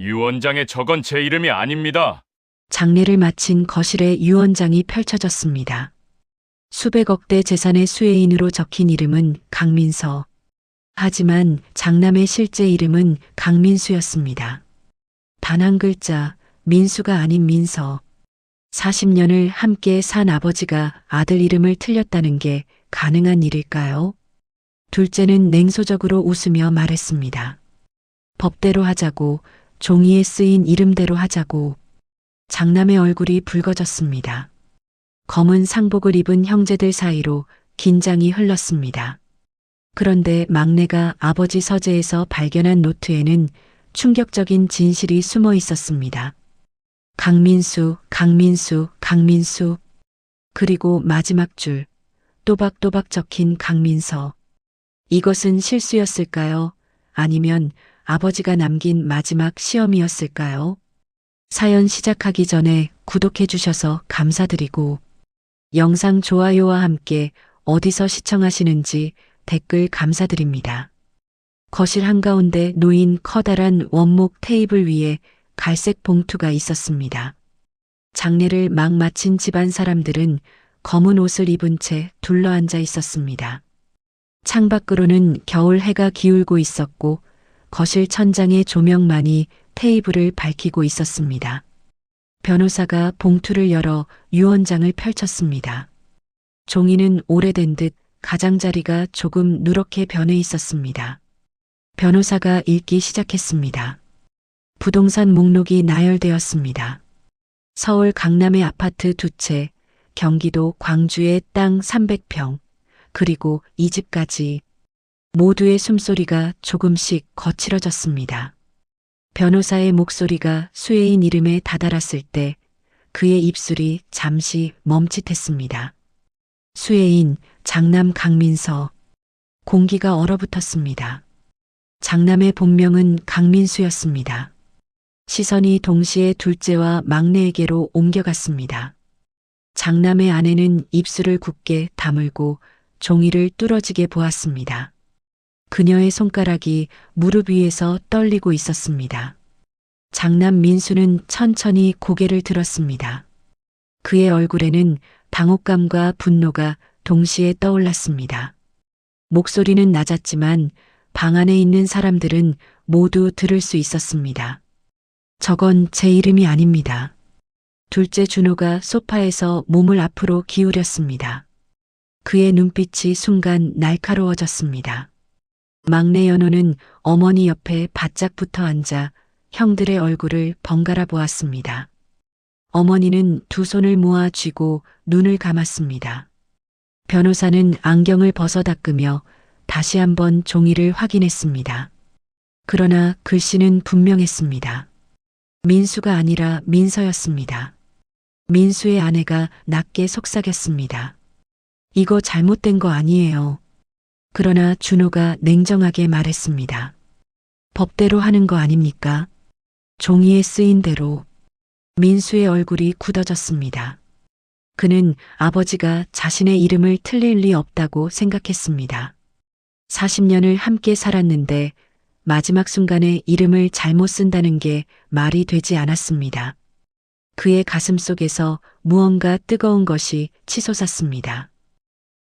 유 원장의 저건 제 이름이 아닙니다. 장례를 마친 거실에 유언장이 펼쳐졌습니다. 수백억 대 재산의 수혜인으로 적힌 이름은 강민서. 하지만 장남의 실제 이름은 강민수였습니다. 단 한 글자, 민수가 아닌 민서. 40년을 함께 산 아버지가 아들 이름을 틀렸다는 게 가능한 일일까요? 둘째는 냉소적으로 웃으며 말했습니다. 법대로 하자고, 종이에 쓰인 이름대로 하자고, 장남의 얼굴이 붉어졌습니다. 검은 상복을 입은 형제들 사이로 긴장이 흘렀습니다. 그런데 막내가 아버지 서재에서 발견한 노트에는 충격적인 진실이 숨어 있었습니다. 강민수, 강민수, 강민수. 그리고 마지막 줄, 또박또박 적힌 강민서. 이것은 실수였을까요? 아니면 아버지가 남긴 마지막 시험이었을까요? 사연 시작하기 전에 구독해 주셔서 감사드리고 영상 좋아요와 함께 어디서 시청하시는지 댓글 감사드립니다. 거실 한가운데 놓인 커다란 원목 테이블 위에 갈색 봉투가 있었습니다. 장례를 막 마친 집안 사람들은 검은 옷을 입은 채 둘러앉아 있었습니다. 창밖으로는 겨울 해가 기울고 있었고 거실 천장의 조명만이 테이블을 밝히고 있었습니다. 변호사가 봉투를 열어 유언장을 펼쳤습니다. 종이는 오래된 듯 가장자리가 조금 누렇게 변해 있었습니다. 변호사가 읽기 시작했습니다. 부동산 목록이 나열되었습니다. 서울 강남의 아파트 두 채, 경기도 광주의 땅 300평, 그리고 이 집까지 모두의 숨소리가 조금씩 거칠어졌습니다. 변호사의 목소리가 수혜인 이름에 다다랐을 때 그의 입술이 잠시 멈칫했습니다. 수혜인 장남 강민서 공기가 얼어붙었습니다. 장남의 본명은 강민수였습니다. 시선이 동시에 둘째와 막내에게로 옮겨갔습니다. 장남의 아내는 입술을 굳게 다물고 종이를 뚫어지게 보았습니다. 그녀의 손가락이 무릎 위에서 떨리고 있었습니다. 장남 민수는 천천히 고개를 들었습니다. 그의 얼굴에는 당혹감과 분노가 동시에 떠올랐습니다. 목소리는 낮았지만 방 안에 있는 사람들은 모두 들을 수 있었습니다. 저건 제 이름이 아닙니다. 둘째 준호가 소파에서 몸을 앞으로 기울였습니다. 그의 눈빛이 순간 날카로워졌습니다. 막내 연호는 어머니 옆에 바짝 붙어 앉아 형들의 얼굴을 번갈아 보았습니다. 어머니는 두 손을 모아 쥐고 눈을 감았습니다. 변호사는 안경을 벗어 닦으며 다시 한번 종이를 확인했습니다. 그러나 글씨는 분명했습니다. 민수가 아니라 민서였습니다. 민수의 아내가 낮게 속삭였습니다. 이거 잘못된 거 아니에요. 그러나 준호가 냉정하게 말했습니다. 법대로 하는 거 아닙니까? 종이에 쓰인 대로 민수의 얼굴이 굳어졌습니다. 그는 아버지가 자신의 이름을 틀릴 리 없다고 생각했습니다. 40년을 함께 살았는데 마지막 순간에 이름을 잘못 쓴다는 게 말이 되지 않았습니다. 그의 가슴 속에서 무언가 뜨거운 것이 치솟았습니다.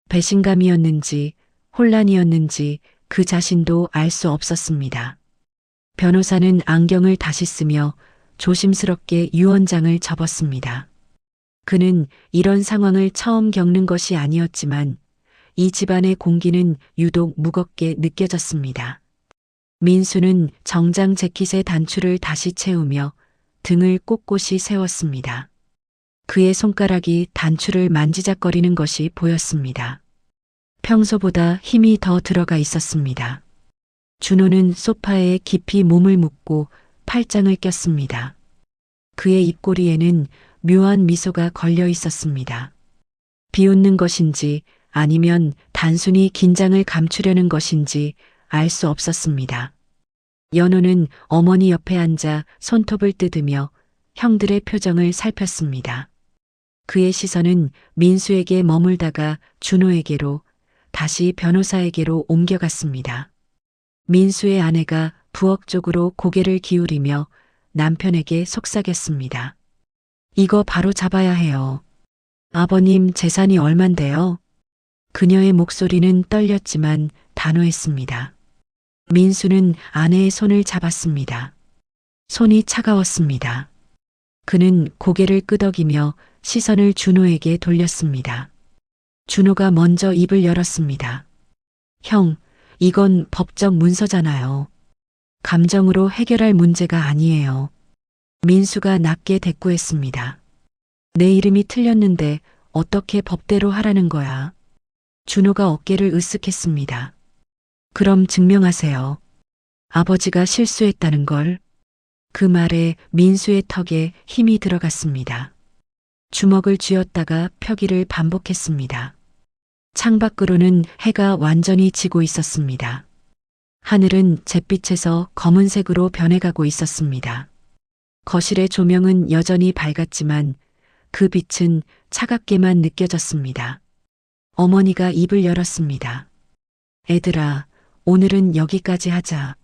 배신감이었는지 혼란이었는지 그 자신도 알 수 없었습니다. 변호사는 안경을 다시 쓰며 조심스럽게 유언장을 접었습니다. 그는 이런 상황을 처음 겪는 것이 아니었지만 이 집안의 공기는 유독 무겁게 느껴졌습니다. 민수는 정장 재킷의 단추를 다시 채우며 등을 꼿꼿이 세웠습니다. 그의 손가락이 단추를 만지작거리는 것이 보였습니다. 평소보다 힘이 더 들어가 있었습니다. 준호는 소파에 깊이 몸을 묻고 팔짱을 꼈습니다. 그의 입꼬리에는 묘한 미소가 걸려 있었습니다. 비웃는 것인지 아니면 단순히 긴장을 감추려는 것인지 알 수 없었습니다. 연호는 어머니 옆에 앉아 손톱을 뜯으며 형들의 표정을 살폈습니다. 그의 시선은 민수에게 머물다가 준호에게로 다시 변호사에게로 옮겨갔습니다. 민수의 아내가 부엌 쪽으로 고개를 기울이며 남편에게 속삭였습니다. 이거 바로 잡아야 해요. 아버님 재산이 얼만데요? 그녀의 목소리는 떨렸지만 단호했습니다. 민수는 아내의 손을 잡았습니다. 손이 차가웠습니다. 그는 고개를 끄덕이며 시선을 준호에게 돌렸습니다. 준호가 먼저 입을 열었습니다. 형, 이건 법적 문서잖아요. 감정으로 해결할 문제가 아니에요. 민수가 낮게 대꾸했습니다. 내 이름이 틀렸는데 어떻게 법대로 하라는 거야? 준호가 어깨를 으쓱했습니다. 그럼 증명하세요. 아버지가 실수했다는 걸. 그 말에 민수의 턱에 힘이 들어갔습니다. 주먹을 쥐었다가 펴기를 반복했습니다. 창밖으로는 해가 완전히 지고 있었습니다. 하늘은 잿빛에서 검은색으로 변해가고 있었습니다. 거실의 조명은 여전히 밝았지만 그 빛은 차갑게만 느껴졌습니다. 어머니가 입을 열었습니다. 애들아, 오늘은 여기까지 하자.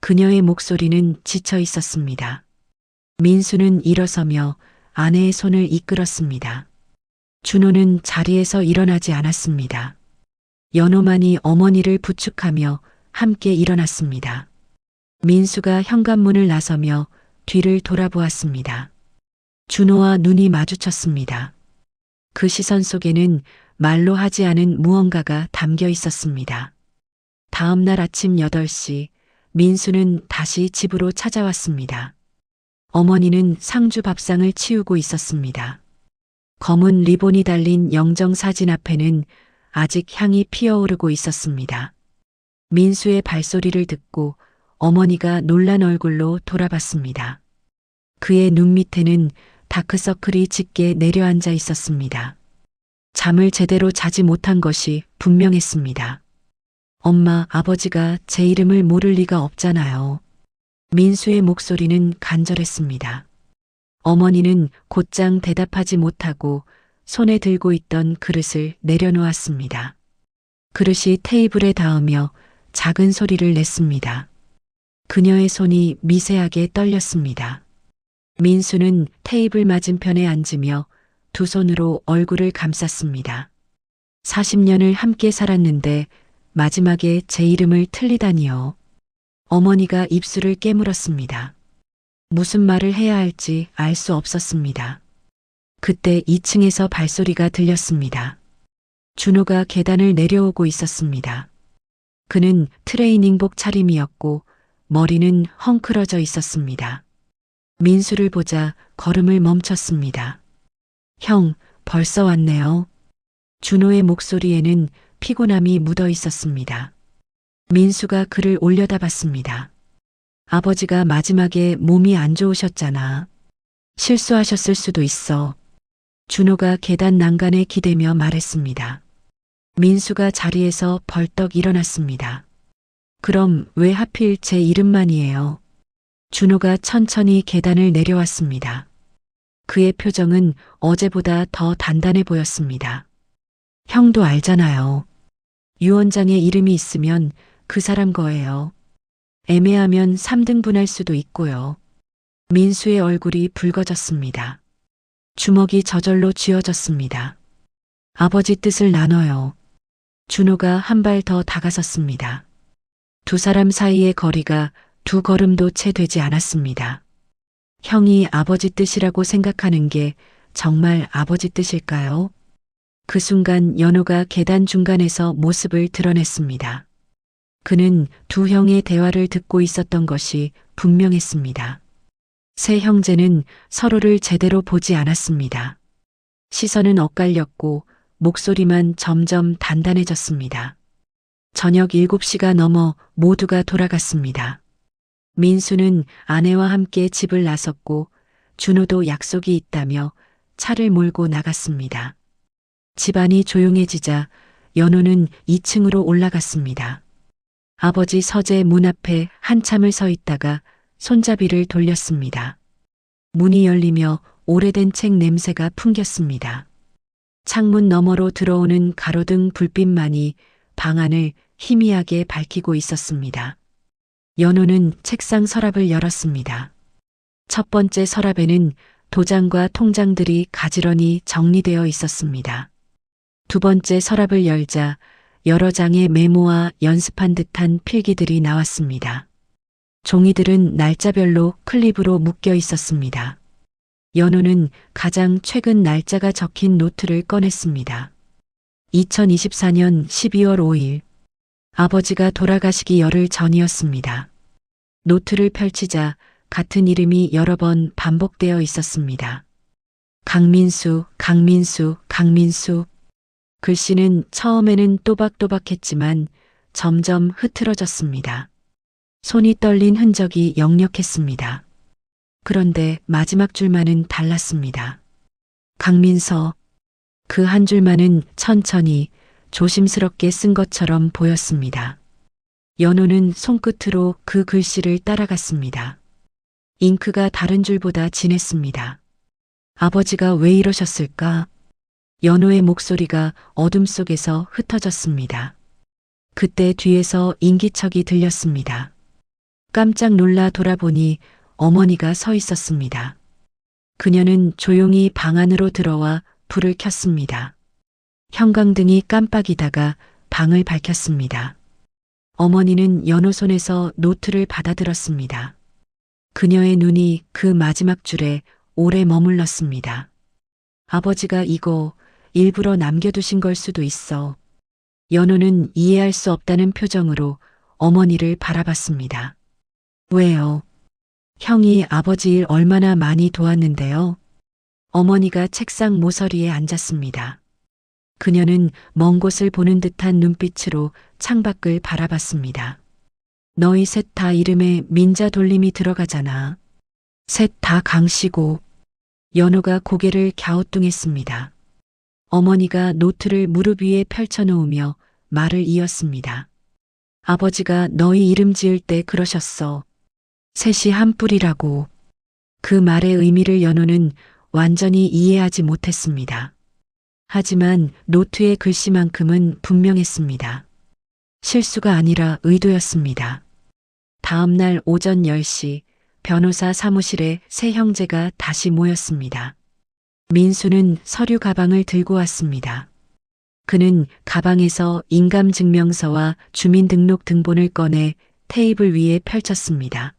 그녀의 목소리는 지쳐 있었습니다. 민수는 일어서며 아내의 손을 이끌었습니다. 준호는 자리에서 일어나지 않았습니다. 연호만이 어머니를 부축하며 함께 일어났습니다. 민수가 현관문을 나서며 뒤를 돌아보았습니다. 준호와 눈이 마주쳤습니다. 그 시선 속에는 말로 하지 않은 무언가가 담겨 있었습니다. 다음 날 아침 8시 민수는 다시 집으로 찾아왔습니다. 어머니는 상주 밥상을 치우고 있었습니다. 검은 리본이 달린 영정 사진 앞에는 아직 향이 피어오르고 있었습니다. 민수의 발소리를 듣고 어머니가 놀란 얼굴로 돌아봤습니다. 그의 눈 밑에는 다크서클이 짙게 내려앉아 있었습니다. 잠을 제대로 자지 못한 것이 분명했습니다. 엄마, 아버지가 제 이름을 모를 리가 없잖아요. 민수의 목소리는 간절했습니다. 어머니는 곧장 대답하지 못하고 손에 들고 있던 그릇을 내려놓았습니다. 그릇이 테이블에 닿으며 작은 소리를 냈습니다. 그녀의 손이 미세하게 떨렸습니다. 민수는 테이블 맞은편에 앉으며 두 손으로 얼굴을 감쌌습니다. 40년을 함께 살았는데 마지막에 제 이름을 틀리다니요. 어머니가 입술을 깨물었습니다. 무슨 말을 해야 할지 알 수 없었습니다. 그때 2층에서 발소리가 들렸습니다. 준호가 계단을 내려오고 있었습니다. 그는 트레이닝복 차림이었고 머리는 헝클어져 있었습니다. 민수를 보자 걸음을 멈췄습니다. 형, 벌써 왔네요. 준호의 목소리에는 피곤함이 묻어 있었습니다. 민수가 그를 올려다봤습니다. 아버지가 마지막에 몸이 안 좋으셨잖아. 실수하셨을 수도 있어. 준호가 계단 난간에 기대며 말했습니다. 민수가 자리에서 벌떡 일어났습니다. 그럼 왜 하필 제 이름만이에요? 준호가 천천히 계단을 내려왔습니다. 그의 표정은 어제보다 더 단단해 보였습니다. 형도 알잖아요. 유원장의 이름이 있으면 그 사람 거예요. 애매하면 3등 분할 수도 있고요. 민수의 얼굴이 붉어졌습니다. 주먹이 저절로 쥐어졌습니다. 아버지 뜻을 나눠요. 준호가 한 발 더 다가섰습니다. 두 사람 사이의 거리가 두 걸음도 채 되지 않았습니다. 형이 아버지 뜻이라고 생각하는 게 정말 아버지 뜻일까요? 그 순간 연호가 계단 중간에서 모습을 드러냈습니다. 그는 두 형의 대화를 듣고 있었던 것이 분명했습니다. 세 형제는 서로를 제대로 보지 않았습니다. 시선은 엇갈렸고 목소리만 점점 단단해졌습니다. 저녁 7시가 넘어 모두가 돌아갔습니다. 민수는 아내와 함께 집을 나섰고 준호도 약속이 있다며 차를 몰고 나갔습니다. 집안이 조용해지자 연호는 2층으로 올라갔습니다. 아버지 서재 문 앞에 한참을 서 있다가 손잡이를 돌렸습니다. 문이 열리며 오래된 책 냄새가 풍겼습니다. 창문 너머로 들어오는 가로등 불빛만이 방 안을 희미하게 밝히고 있었습니다. 연호는 책상 서랍을 열었습니다. 첫 번째 서랍에는 도장과 통장들이 가지런히 정리되어 있었습니다. 두 번째 서랍을 열자 여러 장의 메모와 연습한 듯한 필기들이 나왔습니다. 종이들은 날짜별로 클립으로 묶여 있었습니다. 연호는 가장 최근 날짜가 적힌 노트를 꺼냈습니다. 2024년 12월 5일. 아버지가 돌아가시기 열흘 전이었습니다. 노트를 펼치자 같은 이름이 여러 번 반복되어 있었습니다. 강민수, 강민수, 강민수. 글씨는 처음에는 또박또박했지만 점점 흐트러졌습니다. 손이 떨린 흔적이 역력했습니다. 그런데 마지막 줄만은 달랐습니다. 강민서. 그 한 줄만은 천천히 조심스럽게 쓴 것처럼 보였습니다. 연호는 손끝으로 그 글씨를 따라갔습니다. 잉크가 다른 줄보다 진했습니다. 아버지가 왜 이러셨을까? 연호의 목소리가 어둠 속에서 흩어졌습니다. 그때 뒤에서 인기척이 들렸습니다. 깜짝 놀라 돌아보니 어머니가 서 있었습니다. 그녀는 조용히 방 안으로 들어와 불을 켰습니다. 형광등이 깜빡이다가 방을 밝혔습니다. 어머니는 연호 손에서 노트를 받아들었습니다. 그녀의 눈이 그 마지막 줄에 오래 머물렀습니다. 아버지가 이거 일부러 남겨두신 걸 수도 있어. 연호는 이해할 수 없다는 표정으로 어머니를 바라봤습니다. 왜요? 형이 아버지 일 얼마나 많이 도왔는데요. 어머니가 책상 모서리에 앉았습니다. 그녀는 먼 곳을 보는 듯한 눈빛으로 창밖을 바라봤습니다. 너희 셋 다 이름에 민자 돌림이 들어가잖아. 셋 다 강씨고. 연호가 고개를 갸우뚱했습니다. 어머니가 노트를 무릎 위에 펼쳐놓으며 말을 이었습니다. 아버지가 너희 이름 지을 때 그러셨어. 셋이 한 뿔이라고. 그 말의 의미를 연호는 완전히 이해하지 못했습니다. 하지만 노트의 글씨만큼은 분명했습니다. 실수가 아니라 의도였습니다. 다음 날 오전 10시 변호사 사무실에 세 형제가 다시 모였습니다. 민수는 서류 가방을 들고 왔습니다. 그는 가방에서 인감증명서와 주민등록 등본을 꺼내 테이블 위에 펼쳤습니다.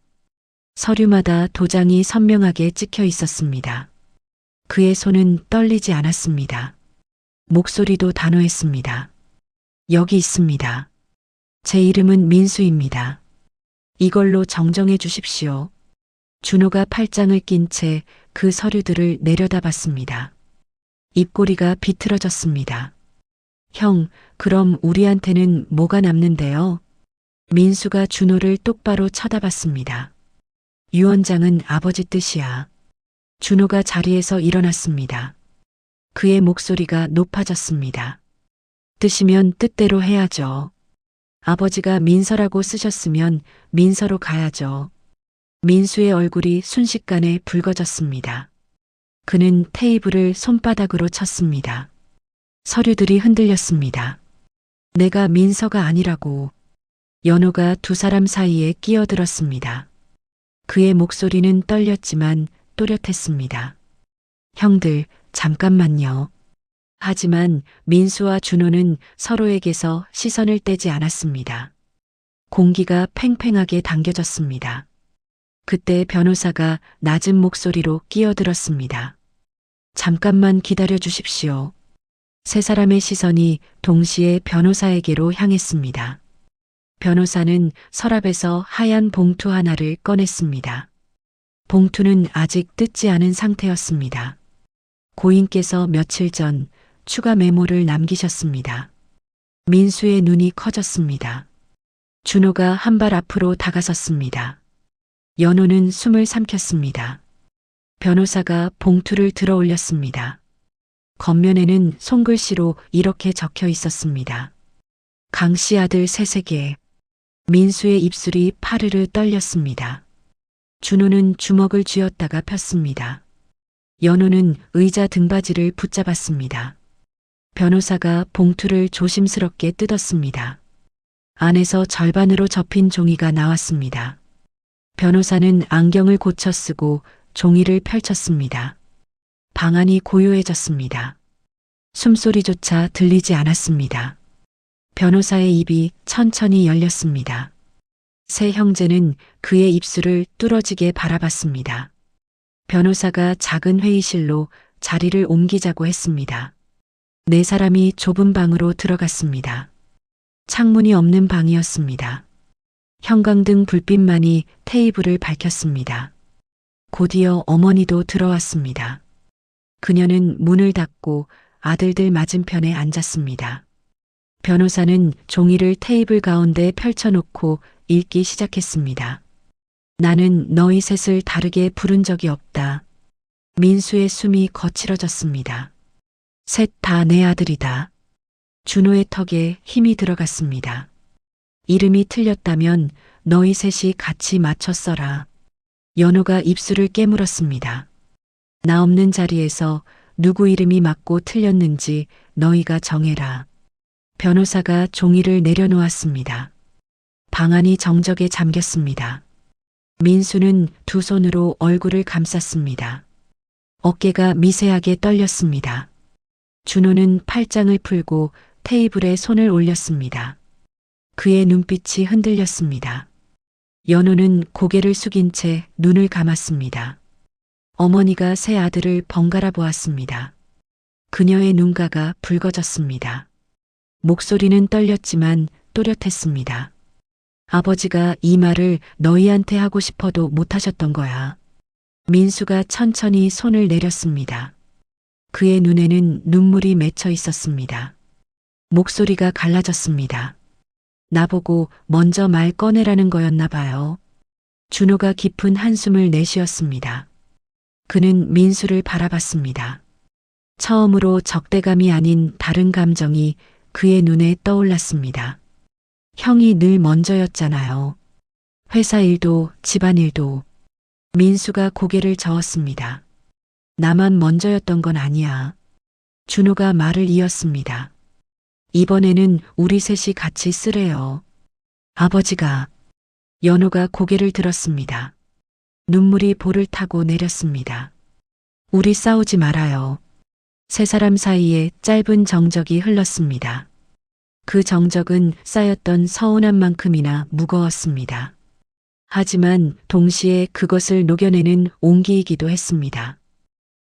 서류마다 도장이 선명하게 찍혀 있었습니다. 그의 손은 떨리지 않았습니다. 목소리도 단호했습니다. 여기 있습니다. 제 이름은 민수입니다. 이걸로 정정해 주십시오. 준호가 팔짱을 낀 채 그 서류들을 내려다봤습니다. 입꼬리가 비틀어졌습니다. 형, 그럼 우리한테는 뭐가 남는데요? 민수가 준호를 똑바로 쳐다봤습니다. 유원장은 아버지 뜻이야. 준호가 자리에서 일어났습니다. 그의 목소리가 높아졌습니다. 뜻이면 뜻대로 해야죠. 아버지가 민서라고 쓰셨으면 민서로 가야죠. 민수의 얼굴이 순식간에 붉어졌습니다. 그는 테이블을 손바닥으로 쳤습니다. 서류들이 흔들렸습니다. 내가 민서가 아니라고. 연호가 두 사람 사이에 끼어들었습니다. 그의 목소리는 떨렸지만 또렷했습니다. 형들, 잠깐만요. 하지만 민수와 준호는 서로에게서 시선을 떼지 않았습니다. 공기가 팽팽하게 당겨졌습니다. 그때 변호사가 낮은 목소리로 끼어들었습니다. 잠깐만 기다려 주십시오. 세 사람의 시선이 동시에 변호사에게로 향했습니다. 변호사는 서랍에서 하얀 봉투 하나를 꺼냈습니다. 봉투는 아직 뜯지 않은 상태였습니다. 고인께서 며칠 전 추가 메모를 남기셨습니다. 민수의 눈이 커졌습니다. 준호가 한 발 앞으로 다가섰습니다. 연호는 숨을 삼켰습니다. 변호사가 봉투를 들어 올렸습니다. 겉면에는 손글씨로 이렇게 적혀 있었습니다. 강씨 아들 새세계. 민수의 입술이 파르르 떨렸습니다. 준호는 주먹을 쥐었다가 폈습니다. 연호는 의자 등받이를 붙잡았습니다. 변호사가 봉투를 조심스럽게 뜯었습니다. 안에서 절반으로 접힌 종이가 나왔습니다. 변호사는 안경을 고쳐 쓰고 종이를 펼쳤습니다. 방안이 고요해졌습니다. 숨소리조차 들리지 않았습니다. 변호사의 입이 천천히 열렸습니다. 새 형제는 그의 입술을 뚫어지게 바라봤습니다. 변호사가 작은 회의실로 자리를 옮기자고 했습니다. 네 사람이 좁은 방으로 들어갔습니다. 창문이 없는 방이었습니다. 형광등 불빛만이 테이블을 밝혔습니다. 곧이어 어머니도 들어왔습니다. 그녀는 문을 닫고 아들들 맞은편에 앉았습니다. 변호사는 종이를 테이블 가운데 펼쳐놓고 읽기 시작했습니다. 나는 너희 셋을 다르게 부른 적이 없다. 민수의 숨이 거칠어졌습니다. 셋 다 내 아들이다. 준호의 턱에 힘이 들어갔습니다. 이름이 틀렸다면 너희 셋이 같이 맞춰 써라. 연호가 입술을 깨물었습니다. 나 없는 자리에서 누구 이름이 맞고 틀렸는지 너희가 정해라. 변호사가 종이를 내려놓았습니다. 방안이 정적에 잠겼습니다. 민수는 두 손으로 얼굴을 감쌌습니다. 어깨가 미세하게 떨렸습니다. 준호는 팔짱을 풀고 테이블에 손을 올렸습니다. 그의 눈빛이 흔들렸습니다. 연호는 고개를 숙인 채 눈을 감았습니다. 어머니가 새 아들을 번갈아 보았습니다. 그녀의 눈가가 붉어졌습니다. 목소리는 떨렸지만 또렷했습니다. 아버지가 이 말을 너희한테 하고 싶어도 못하셨던 거야. 민수가 천천히 손을 내렸습니다. 그의 눈에는 눈물이 맺혀 있었습니다. 목소리가 갈라졌습니다. 나보고 먼저 말 꺼내라는 거였나 봐요. 준호가 깊은 한숨을 내쉬었습니다. 그는 민수를 바라봤습니다. 처음으로 적대감이 아닌 다른 감정이 그의 눈에 떠올랐습니다. 형이 늘 먼저였잖아요. 회사 일도 집안 일도. 민수가 고개를 저었습니다. 나만 먼저였던 건 아니야. 준호가 말을 이었습니다. 이번에는 우리 셋이 같이 쓰래요. 아버지가 연호가 고개를 들었습니다. 눈물이 볼을 타고 내렸습니다. 우리 싸우지 말아요. 세 사람 사이에 짧은 정적이 흘렀습니다. 그 정적은 쌓였던 서운한 만큼이나 무거웠습니다. 하지만 동시에 그것을 녹여내는 온기이기도 했습니다.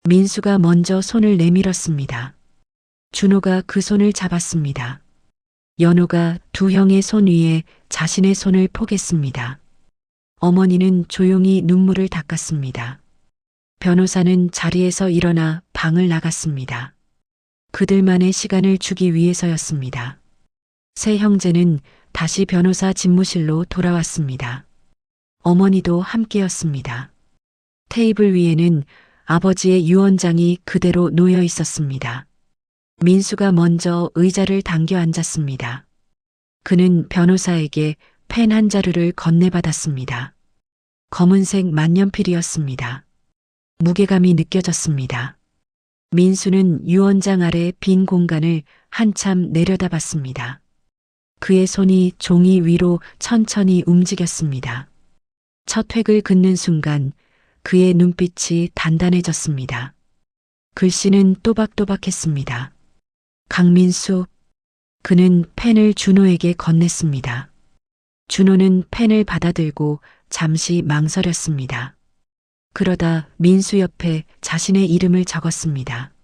민수가 먼저 손을 내밀었습니다. 준호가 그 손을 잡았습니다. 연호가 두 형의 손 위에 자신의 손을 포겠습니다. 어머니는 조용히 눈물을 닦았습니다. 변호사는 자리에서 일어나 방을 나갔습니다. 그들만의 시간을 주기 위해서였습니다. 세 형제는 다시 변호사 집무실로 돌아왔습니다. 어머니도 함께였습니다. 테이블 위에는 아버지의 유언장이 그대로 놓여 있었습니다. 민수가 먼저 의자를 당겨 앉았습니다. 그는 변호사에게 펜 한 자루를 건네받았습니다. 검은색 만년필이었습니다. 무게감이 느껴졌습니다. 민수는 유언장 아래 빈 공간을 한참 내려다봤습니다. 그의 손이 종이 위로 천천히 움직였습니다. 첫 획을 긋는 순간 그의 눈빛이 단단해졌습니다. 글씨는 또박또박했습니다. 강민수. 그는 펜을 준호에게 건넸습니다. 준호는 펜을 받아들고 잠시 망설였습니다. 그러다 민수 옆에 자신의 이름을 적었습니다.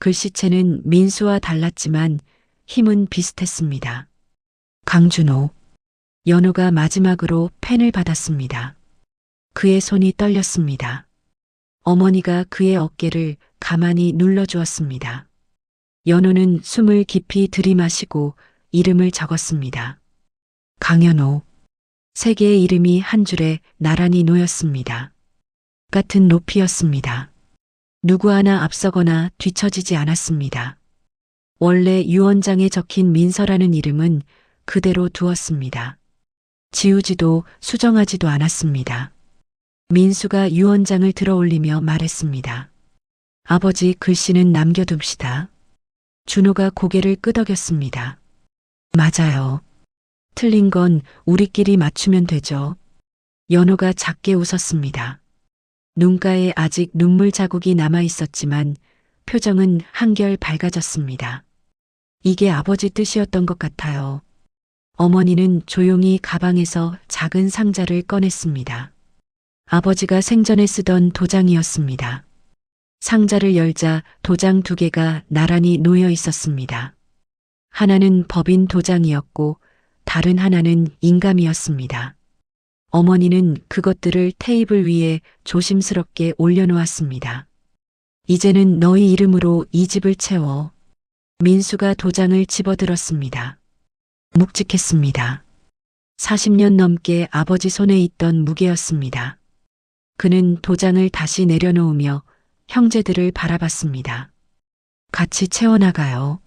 글씨체는 민수와 달랐지만 힘은 비슷했습니다. 강준호. 연호가 마지막으로 펜을 받았습니다. 그의 손이 떨렸습니다. 어머니가 그의 어깨를 가만히 눌러주었습니다. 연호는 숨을 깊이 들이마시고 이름을 적었습니다. 강연호. 세 개의 이름이 한 줄에 나란히 놓였습니다. 같은 높이였습니다. 누구 하나 앞서거나 뒤처지지 않았습니다. 원래 유언장에 적힌 민서라는 이름은 그대로 두었습니다. 지우지도 수정하지도 않았습니다. 민수가 유언장을 들어 올리며 말했습니다. 아버지 글씨는 남겨둡시다. 준호가 고개를 끄덕였습니다. 맞아요. 틀린 건 우리끼리 맞추면 되죠. 연호가 작게 웃었습니다. 눈가에 아직 눈물 자국이 남아 있었지만 표정은 한결 밝아졌습니다. 이게 아버지 뜻이었던 것 같아요. 어머니는 조용히 가방에서 작은 상자를 꺼냈습니다. 아버지가 생전에 쓰던 도장이었습니다. 상자를 열자 도장 두 개가 나란히 놓여 있었습니다. 하나는 법인 도장이었고 다른 하나는 인감이었습니다. 어머니는 그것들을 테이블 위에 조심스럽게 올려놓았습니다. 이제는 너희 이름으로 이 집을 채워. 민수가 도장을 집어들었습니다. 묵직했습니다. 40년 넘게 아버지 손에 있던 무게였습니다. 그는 도장을 다시 내려놓으며 형제들을 바라봤습니다. 같이 채워나가요.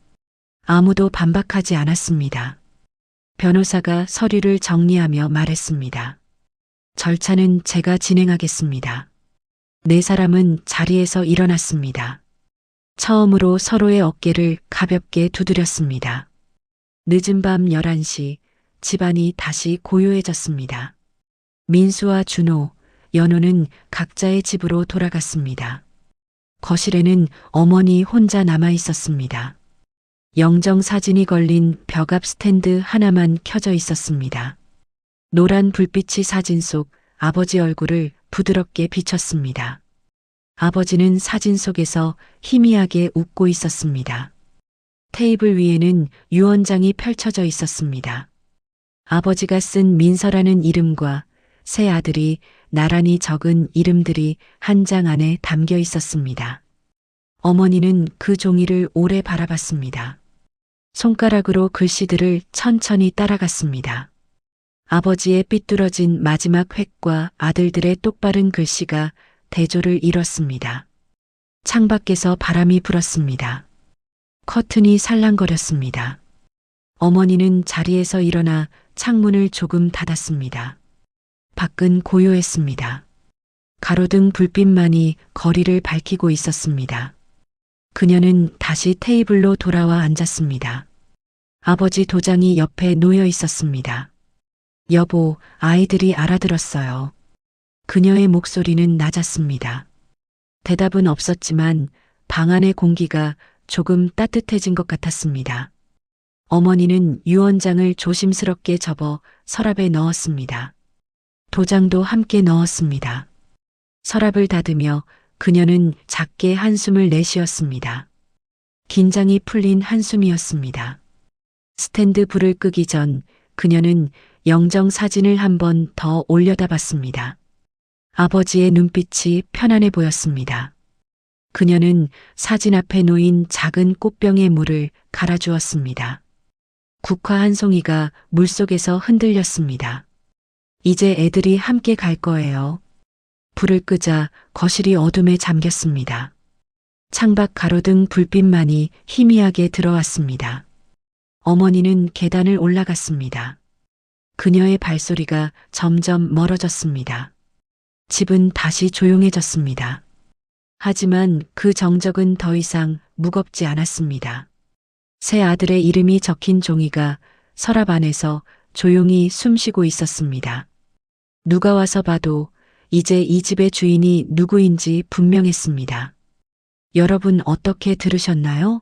아무도 반박하지 않았습니다. 변호사가 서류를 정리하며 말했습니다. 절차는 제가 진행하겠습니다. 네 사람은 자리에서 일어났습니다. 처음으로 서로의 어깨를 가볍게 두드렸습니다. 늦은 밤 11시 집안이 다시 고요해졌습니다. 민수와 준호, 연호는 각자의 집으로 돌아갔습니다. 거실에는 어머니 혼자 남아 있었습니다. 영정 사진이 걸린 벽 앞 스탠드 하나만 켜져 있었습니다. 노란 불빛이 사진 속 아버지 얼굴을 부드럽게 비쳤습니다. 아버지는 사진 속에서 희미하게 웃고 있었습니다. 테이블 위에는 유언장이 펼쳐져 있었습니다. 아버지가 쓴 민서라는 이름과 세 아들이 나란히 적은 이름들이 한 장 안에 담겨 있었습니다. 어머니는 그 종이를 오래 바라봤습니다. 손가락으로 글씨들을 천천히 따라갔습니다. 아버지의 삐뚤어진 마지막 획과 아들들의 똑바른 글씨가 대조를 이뤘습니다. 창밖에서 바람이 불었습니다. 커튼이 살랑거렸습니다. 어머니는 자리에서 일어나 창문을 조금 닫았습니다. 밖은 고요했습니다. 가로등 불빛만이 거리를 밝히고 있었습니다. 그녀는 다시 테이블로 돌아와 앉았습니다. 아버지 도장이 옆에 놓여 있었습니다. 여보, 아이들이 알아들었어요. 그녀의 목소리는 낮았습니다. 대답은 없었지만 방 안의 공기가 조금 따뜻해진 것 같았습니다. 어머니는 유언장을 조심스럽게 접어 서랍에 넣었습니다. 도장도 함께 넣었습니다. 서랍을 닫으며 그녀는 작게 한숨을 내쉬었습니다. 긴장이 풀린 한숨이었습니다. 스탠드 불을 끄기 전 그녀는 영정 사진을 한 번 더 올려다 봤습니다. 아버지의 눈빛이 편안해 보였습니다. 그녀는 사진 앞에 놓인 작은 꽃병의 물을 갈아주었습니다. 국화 한 송이가 물속에서 흔들렸습니다. 이제 애들이 함께 갈 거예요. 불을 끄자 거실이 어둠에 잠겼습니다. 창밖 가로등 불빛만이 희미하게 들어왔습니다. 어머니는 계단을 올라갔습니다. 그녀의 발소리가 점점 멀어졌습니다. 집은 다시 조용해졌습니다. 하지만 그 정적은 더 이상 무겁지 않았습니다. 새 아들의 이름이 적힌 종이가 서랍 안에서 조용히 숨쉬고 있었습니다. 누가 와서 봐도 이제 이 집의 주인이 누구인지 분명했습니다. 여러분 어떻게 들으셨나요?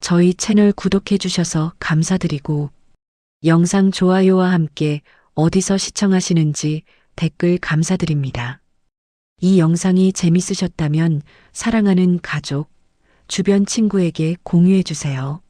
저희 채널 구독해 주셔서 감사드리고 영상 좋아요와 함께 어디서 시청하시는지 댓글 감사드립니다. 이 영상이 재밌으셨다면 사랑하는 가족, 주변 친구에게 공유해 주세요.